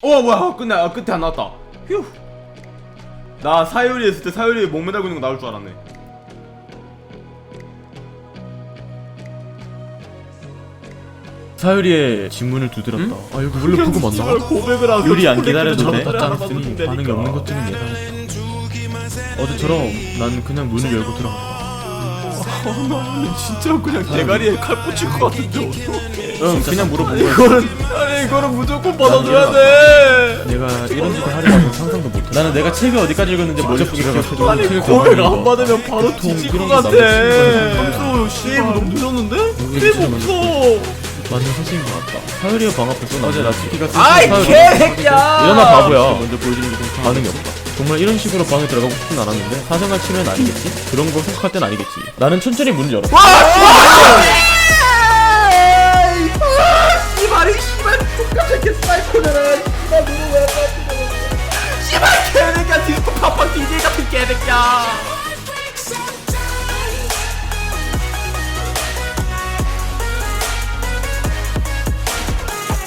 어 뭐야 끝내 아, 끝에 안 나왔다 휴. 나 사유리 했을 때 사유리 목 매달고 있는 거 나올 줄 알았네 사유리의 지문을 두드렸다. 아 여기 원래 부금 안 나와? 고백을 하고 유리 안 기다려도 돼. 받으면 반응이. 없는 것쯤은 예상했어. 어제처럼 난 그냥 문을 열고 들어갔다. 아, 나는 진짜 그냥 대가리에 칼 꽂힐 것 같은데 어떡해 응, 그냥 물어본 거야. 이거는 이거는 무조건 받아줘야 돼 내가 이런 짓을 하리라고 상상도 못해. 나는 내가 책을 어디까지 읽었는지 먼저 기억해도 아니 고백 안. 받으면 바로 뒤질 것 같아 함수 게임 너무 늦었는데? 진짜 없어 맞는 사실인 것 같다. 사유리가 방 앞에서 어제 나 치키가 아이 개새끼야 일어나 바보야. 먼저 보여주는 게 반응이 없다. 정말 이런 식으로 방에 들어가고 싶진 않았는데 사생활 침해는 아니겠지? 그런 거 생각할 땐 아니겠지. 나는 천천히 문을 열었다. 씨 give it all.